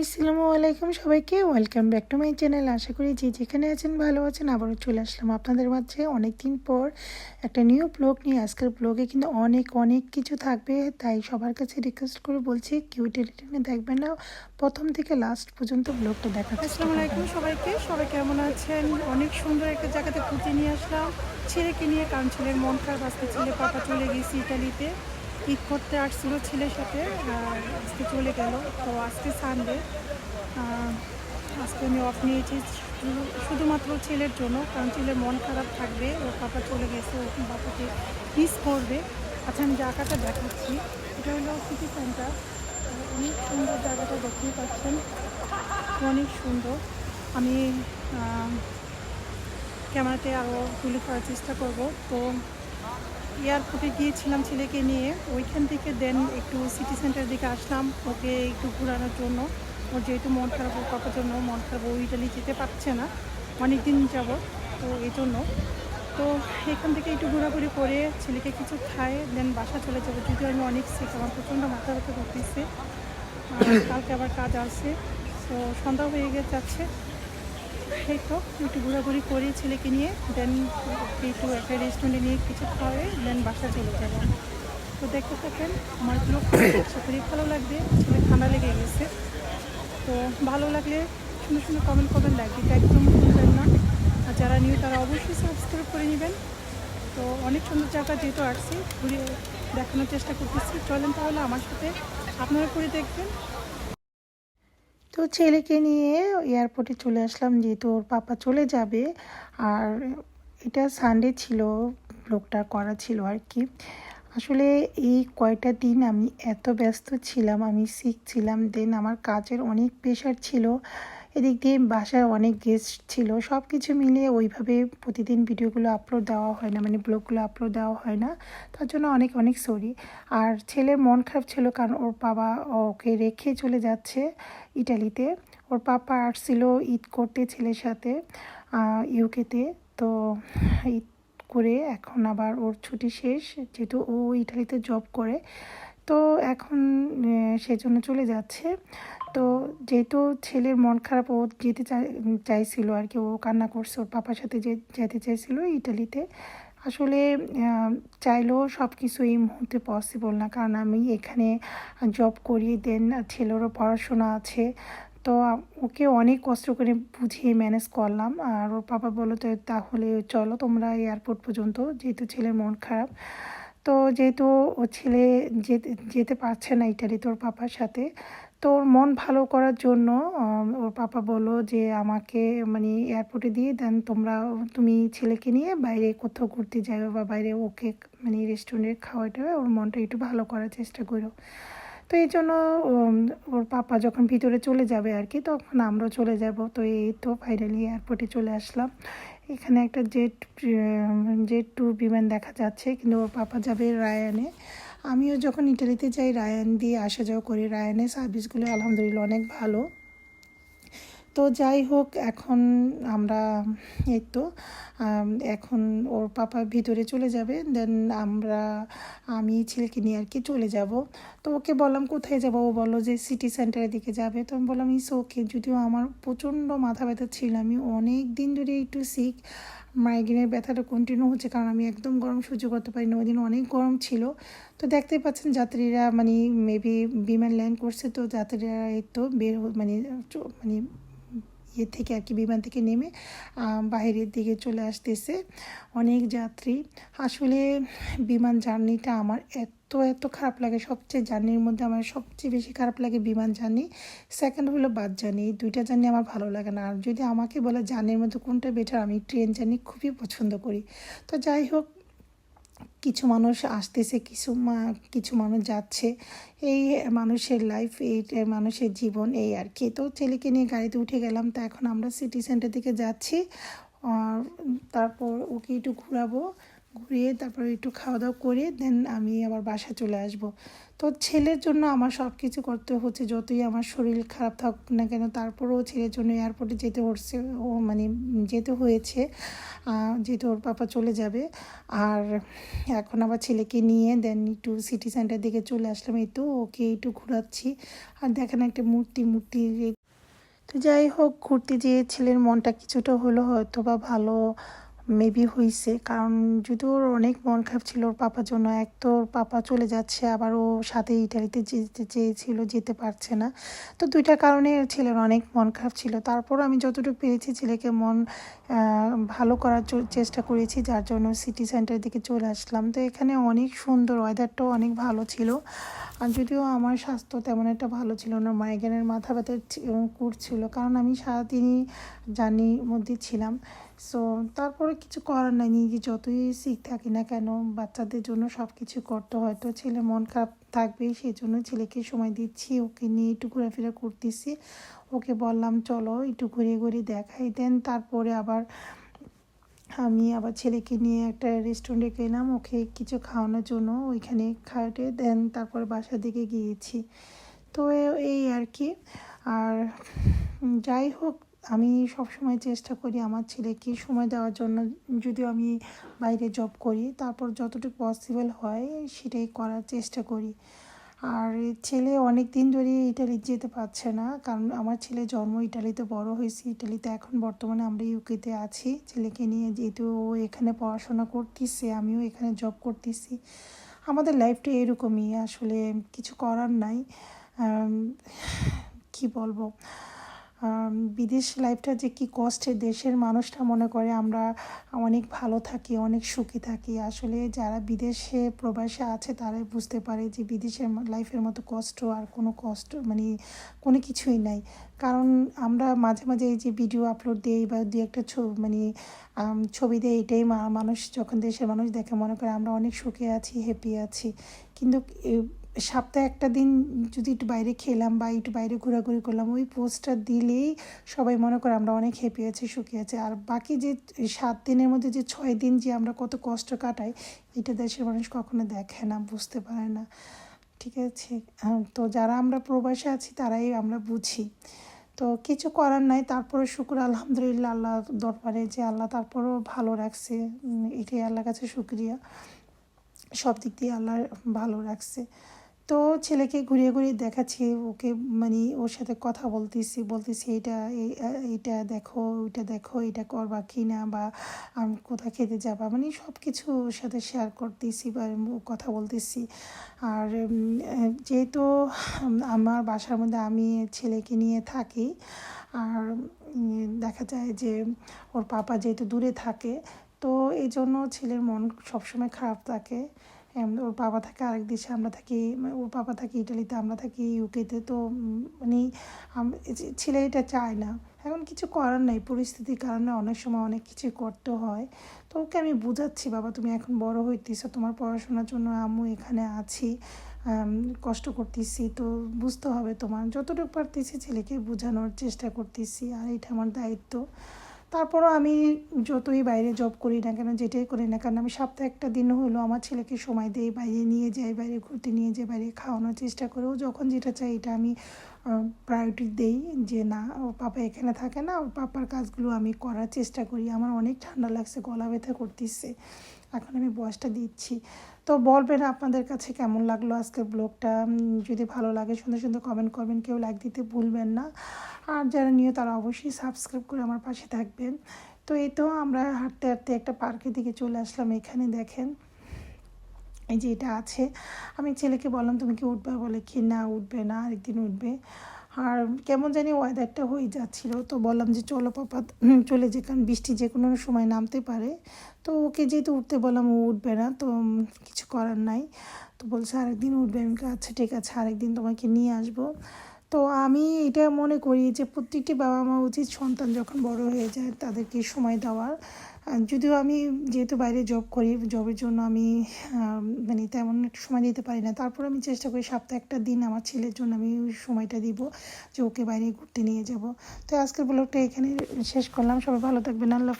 আসসালামু আলাইকুম সবাইকে। Welcome back to my channel আশা করি যে যেখানে আছেন ভালো আছেন আবারও চলে আসলাম আপনাদের মাঝে। অনেক দিন পর একটা নিউ ব্লগ নিয়ে। আজকের ব্লগে কিন্তু অনেক অনেক কিছু থাকবে। তাই সবার কাছে রিকোয়েস্ট করে বলছি কিউ টেলিটেনে দেখবেন না। প্রথম থেকে লাস্ট পর্যন্ত ব্লগটা দেখা আসসালামু আলাইকুম সবাইকে। সবাই কেমন আছেন? অনেক সুন্দর একটা জায়গাতে ঘুরতে নিয়ে আসলাম। ছেলেকে নিয়ে কারণ ছেলের মন খারাপ। আজকে ছেলে পাপা চলে গেছি ইটালিতে ঈদ করতে আসছিল ছেলের সাথে আজকে চলে গেল। তো আজকে সানডে আজকে আমি অফ নিয়েছি শুধুমাত্র ছেলের জন্য, কারণ ছেলের মন খারাপ থাকবে, ওর পাপা চলে গেছে ও বাবাকে মিস করবে। আচ্ছা আমি জায়গাটা দেখাচ্ছি, এটা হলো সিটি সেন্টার অনেক সুন্দর জায়গাটা দেখতেই পাচ্ছেন। অনেক সুন্দর। আমি ক্যামেরাতে আরও তুলে করার চেষ্টা করব। তো এয়ারপোর্টে গিয়েছিলাম ছেলেকে নিয়ে। ওইখান থেকে দেন একটু সিটি সেন্টারের দিকে আসলাম, ওকে একটু ঘোরানোর জন্য। ওর যেহেতু মন খারাপ, ওর জন্য মন খারাপ, ও ইটালি যেতে পারছে না। অনেক দিন যাব তো এই জন্য। তো এখান থেকে একটু ঘোরাঘুরি করে ছেলেকে কিছু খায় দেন বাসা চলে যাব। যদিও আমি অনেক শিখ আমার প্রচণ্ড মাথা ব্যথা করতেছে। কালকে আবার কাজ আসছে তো সন্ধ্যা হয়ে গিয়ে যাচ্ছে। এই তো, একটু ঘোরাঘুরি করি ছেলেকে নিয়ে দেন একটু একটা রেস্টুরেন্টে নিয়ে কিছু খাওয়াবে দেন বাসা চলে যাব। তো দেখতে থাকেন, আমার ব্লগ আশা ভালো লাগবে ছেলে ঠান্ডা লেগে গেছে। তো ভালো লাগলে সুন্দর সুন্দর কমেন্ট করবেন লাইক দিতে একদম ভুলবেন না। আর যারা নিউ তারা অবশ্যই সাবস্ক্রাইব করে নেবেন। তো অনেক সুন্দর জায়গা যেহেতু আসছি ঘুরে দেখানোর চেষ্টা করতেছি। চলেন তাহলে আমার সাথে, আপনারা করে দেখবেন। তো ছেলেকে নিয়ে এয়ারপোর্টে চলে আসলাম যে তোর পাপা চলে যাবে। আর এটা সানডে ছিল, লোকটা করা ছিল আর কি। আসলে এই কয়টা দিন আমি এত ব্যস্ত ছিলাম, আমি শিখছিলাম দেন আমার কাজের অনেক প্রেশার ছিল। এদিক দিয়ে বাসায় অনেক গেস্ট ছিল সব কিছু মিলিয়ে ওইভাবে প্রতিদিন ভিডিওগুলো আপলোড দেওয়া হয় না মানে ব্লগগুলো আপলোড দেওয়া হয় না। তার জন্য অনেক অনেক সরি আর ছেলের মন খারাপ ছিল কারণ ওর বাবা ওকে রেখে চলে যাচ্ছে ইটালিতে। ওর পাপা আসছিল ঈদ করতে ছেলের সাথে ইউকেতে। তো ঈদ করে এখন আবার ওর ছুটি শেষ, যেহেতু ও ইটালিতে জব করে। তো এখন সেজন্য চলে যাচ্ছে। তো যেহেতু ছেলের মন খারাপ, ও যেতে চাই, চাইছিল আর কি, ও কান্না করছে, ওর পাপার সাথে যে, যেতে চাইছিল ইটালিতে। আসলে চাইলেও সব কিছু এই মুহূর্তে পসিবল না, কারণ আমি এখানে জব করি দেন ছেলেরও পড়াশোনা আছে। তো ওকে অনেক কষ্ট করে বুঝিয়ে ম্যানেজ করলাম, আর ওর পাপা বলল, তো, তাহলে চলো তোমরা এয়ারপোর্ট পর্যন্ত, যেহেতু ছেলের মন খারাপ। তো যেহেতু ও ছেলে যেতে পারছে না ইটালি তোর পাপার সাথে, তো ওর মন ভালো করার জন্য ওর পাপা বলল যে আমাকে মানে এয়ারপোর্টে দিয়ে দেন, তোমরা, তুমি ছেলেকে নিয়ে বাইরে কোথাও ঘুরতে যাবে বা বাইরে ওকে মানে রেস্টুরেন্টে খাওয়াটা ওর মনটা একটু ভালো করার চেষ্টা করো। তো এই জন্য ওর পাপা যখন ভিতরে চলে যাবে আর কি, তখন আমরাও চলে যাব। তো এই তো ফাইনালি এয়ারপোর্টে চলে আসলাম। এখানে একটা জেট জেট টু বিমান দেখা যাচ্ছে, কিন্তু ওর পাপা যাবে রায়ানে। আমিও যখন ইটালিতে যাই, রায়ান দিয়ে আসা যাওয়া করি। রায়ানের সার্ভিসগুলো আলহামদুলিল্লাহ অনেক ভালো। তো যাই হোক, এখন আমরা, এই তো এখন ওর পাপা ভিতরে চলে যাবে দেন আমরা, আমি ছেলেকে নিয়ে আর কি চলে যাব। তো ওকে বললাম, কোথায় যাব? ও বলল যে, সিটি সেন্টারের দিকে যাবে। তো আমি বললাম, ইস, ওকে, যদিও আমার প্রচণ্ড মাথা ব্যথা ছিল, আমি অনেক দিন ধরে একটু শিখ মাইগ্রেনের ব্যথাটা কন্টিনিউ হচ্ছে, কারণ আমি একদম গরম সহ্য করতে পারি না ওই দিন অনেক গরম ছিল। তো দেখতেই পাচ্ছেন, যাত্রীরা মানে মেবি বিমান ল্যান্ড করছে, তো যাত্রীরা, এই তো বের মানে মানে ইয়ে থেকে আর কি বিমান থেকে নেমে বাইরের দিকে চলে আসতেছে অনেক যাত্রী। আসলে বিমান জার্নিটা আমার এত এত খারাপ লাগে। সবচেয়ে জার্নির মধ্যে আমার সবচেয়ে বেশি খারাপ লাগে বিমান জার্নি। সেকেন্ড হলো বাস জার্নি। এই দুইটা জার্নি আমার ভালো লাগে না। আর যদি আমাকে বলে জার্নির মধ্যে কোনটা বেটার আমি ট্রেন জার্নি খুবই পছন্দ করি। তো যাই হোক কিছু মানুষ আসতেছে, কিছু কিছু মানুষ যাচ্ছে। এই মানুষের লাইফ এই মানুষের জীবন এই আর কি। তো ছেলেকে নিয়ে গাড়িতে উঠে গেলাম, তো এখন আমরা সিটি সেন্টার দিকে যাচ্ছি। আর তারপর ওকে একটু ঘোরাবো। ঘুরিয়ে তারপরে একটু খাওয়া দাওয়া করে দেন আমি আবার বাসায় চলে আসব। তো ছেলের জন্য আমার সব কিছু করতে হচ্ছে, যতই আমার শরীর খারাপ থাকুক না কেন তারপরেও ছেলের জন্য এয়ারপোর্টে যেতে হচ্ছে, ও মানে যেতে হয়েছে যেহেতু ওর পাপা চলে যাবে। আর এখন আবার ছেলেকে নিয়ে দেন একটু সিটি সেন্টার দিকে চলে আসলাম, এই তো ওকে একটু ঘোরাচ্ছি। আর দেখেন একটা মূর্তি মূর্তি তো যাই হোক, ঘুরতে যেয়ে ছেলের মনটা কিছুটা হলো হয়তো বা ভালো। মেবি হয়েছে কারণ যদি ওর অনেক মন খারাপ ছিল, ওর পাপার জন্য এক তো ওর পাপা চলে যাচ্ছে, আবার ও সাথে ইটালিতে যেতে চেয়েছিল যেতে পারছে না। তো দুইটা কারণে ছেলের অনেক মন খারাপ ছিল। তারপর আমি যতটুকু পেরেছি ছেলেকে মন ভালো করার চেষ্টা করেছি, যার জন্য সিটি সেন্টারের দিকে চলে আসলাম। তো এখানে অনেক সুন্দর, ওয়েদারটাও অনেক ভালো ছিল। আর যদিও আমার স্বাস্থ্য তেমন একটা ভালো ছিল না, মাইগ্রেনের মাথা ব্যথা করছিল কারণ আমি সারাদিনই জার্নির মধ্যে ছিলাম। সো তারপরে কিছু করার নাই। নিজে যতই শিখ থাকি না কেন, বাচ্চাদের জন্য সব কিছু করতে হয়। তো ছেলে মন খারাপ থাকবেই সেই জন্য ছেলেকে সময় দিচ্ছি। ওকে নিয়ে একটু ঘোরাফেরা করতেছি। ওকে বললাম, চলো একটু ঘুরে ঘুরে দেখাই দেন। তারপরে আবার আমি আবার ছেলেকে নিয়ে একটা রেস্টুরেন্টে গেলাম। ওকে কিছু খাওয়ানোর জন্য ওইখানে খাওয়াতে দেন। তারপরে বাসার দিকে গিয়েছি। তো এই আর কি। আর যাই হোক আমি সবসময় চেষ্টা করি আমার ছেলেকে সময় দেওয়ার জন্য। যদিও আমি বাইরে জব করি, তারপর যতটুকু পসিবল হয় সেটাই করার চেষ্টা করি। আর ছেলে অনেক দিন ধরে ইটালি যেতে পারছে না, কারণ আমার ছেলে জন্ম ইটালিতে বড় হয়েছে ইটালিতে এখন বর্তমানে আমরা ইউকেতে আছি। ছেলেকে নিয়ে যেহেতু ও এখানে পড়াশোনা করতেছে, আমিও এখানে জব করতেছি। আমাদের লাইফটা এরকমই, আসলে কিছু করার নাই। কি বলব? বিদেশ লাইফটা যে কি কষ্টের দেশের মানুষটা মনে করে, আমরা অনেক ভালো থাকি, অনেক সুখী থাকি। আসলে যারা বিদেশে প্রবাসে আছে, তারাই বুঝতে পারে যে বিদেশের লাইফের মতো কষ্ট আর কোনো কষ্ট মানে কোনো কিছুই নাই। কারণ আমরা মাঝে মাঝে এই যে ভিডিও আপলোড দিই বা দু একটা ছবি মানে ছবি দেয় এটাই মানুষ, যখন দেশের মানুষ দেখে মনে করে আমরা অনেক সুখে আছি হ্যাপি আছি। কিন্তু সপ্তাহে একটা দিন যদি একটু বাইরে খেলাম বা একটু বাইরে ঘোরাঘুরি করলাম, ওই পোস্টটা দিলেই সবাই মনে করে আমরা অনেক হ্যাপি আছি, সুখী আছি। আর বাকি যে সাত দিনের মধ্যে যে ছয় দিন যে আমরা কত কষ্ট কাটাই, এটা দেশের মানুষ কখনো দেখে না, বুঝতে পারে না। ঠিক আছে? তো যারা আমরা প্রবাসে আছি, তারাই আমরা বুঝি। তো কিছু করার নাই, তারপরে শুক্র, আলহামদুলিল্লাহ, আল্লাহ দরবারে যে আল্লাহ তারপরেও ভালো রাখছে। এটাই আল্লাহর কাছে শুক্রিয়া। সব দিক দিয়ে আল্লাহ ভালো রাখছে। তো ছেলেকে ঘুরিয়ে ঘুরিয়ে দেখাচ্ছি, ওকে মানে ওর সাথে কথা বলতেছি বলতেছি এটা এইটা দেখো, ওইটা দেখো এটা করবা কি না বা আমি, কোথায় খেতে যাবা? মানে সব কিছু ওর সাথে শেয়ার করতেছি বা কথা বলতেছি। আর যেহেতু আমার বাসার মধ্যে আমি ছেলেকে নিয়ে থাকি, আর দেখা যায় যে ওর পাপা যেহেতু দূরে থাকে, তো এই জন্য ছেলের মন সবসময় খারাপ থাকে। ওর বাবা থাকে আরেক দেশে, আমরা থাকি ওর বাবা থাকে ইটালিতে, আমরা থাকি ইউকেতে, তো মানে ছেলে এটা চায় না। এখন কিছু করার নাই, পরিস্থিতির কারণে অনেক সময় অনেক কিছু করতে হয়। তো ওকে আমি বুঝাচ্ছি, বাবা, তুমি এখন বড় হইতেছো, তোমার পড়াশোনার জন্য আম্মু এখানে আছি কষ্ট করতেছি, তো বুঝতে হবে তোমার। যতটুকু পারতেছি ছেলেকে বোঝানোর চেষ্টা করতেছি, আর এটা আমার দায়িত্ব। তারপরও আমি যতই বাইরে জব করি না কেন, যেটাই করি না কেন, আমি সপ্তাহে একটা দিন হলো আমার ছেলেকে সময় দিই, বাইরে নিয়ে যাই, বাইরে ঘুরতে নিয়ে যাই, বাইরে খাওয়ানোর চেষ্টা করি। ও যখন যেটা চাই এটা আমি প্রায়োরিটি দেই যে না ওর পাপা এখানে থাকে না, ওর পাপার কাজগুলো আমি করার চেষ্টা করি। আমার অনেক ঠান্ডা লাগছে, গলা ব্যথা করতেছে। এখন আমি বয়সটা দিচ্ছি। তো বলবেন আপনাদের কাছে কেমন লাগল আজকের ব্লগটা? যদি ভালো লাগে, সুন্দর সুন্দর কমেন্ট করবেন, কেউ লাইক দিতে ভুলবেন না। আর যারা নিয়ে, তারা অবশ্যই সাবস্ক্রাইব করে আমার পাশে থাকবেন। তো এই তো আমরা হাঁটতে হাঁটতে একটা পার্কের দিকে চলে আসলাম। এখানে দেখেন এই যে এটা আছে। আমি ছেলেকে বললাম, তুমি কি উঠবে? বলে, কি না, উঠবে না, আরেকদিন উঠবে। আর কেমন জানি ওয়েদারটা হয়ে যাচ্ছিল। তো বললাম যে, চলো পাপা চলে যে কারণ বৃষ্টি যে কোনো সময় নামতে পারে। তো ওকে যেহেতু উঠতে বললাম, ও উঠবে না, তো কিছু করার নাই। তো বলছে, আরেকদিন উঠবে। আমি আচ্ছা ঠিক আছে, আরেকদিন তোমাকে নিয়ে আসব। তো আমি এটা মনে করি যে প্রত্যেকটি বাবা মা উচিত সন্তান যখন বড় হয়ে যায় তাদেরকে সময় দেওয়ার। যদিও আমি যেহেতু বাইরে জব করি জবের জন্য আমি মানে তেমন সময় দিতে পারি না। তারপর আমি চেষ্টা করি সপ্তাহে একটা দিন আমার ছেলের জন্য আমি সময়টা দিব যে ওকে বাইরে ঘুরতে নিয়ে যাব। তো আজকের ব্লগটা এখানে শেষ করলাম। সবাই ভালো থাকবেন। আল্লাহ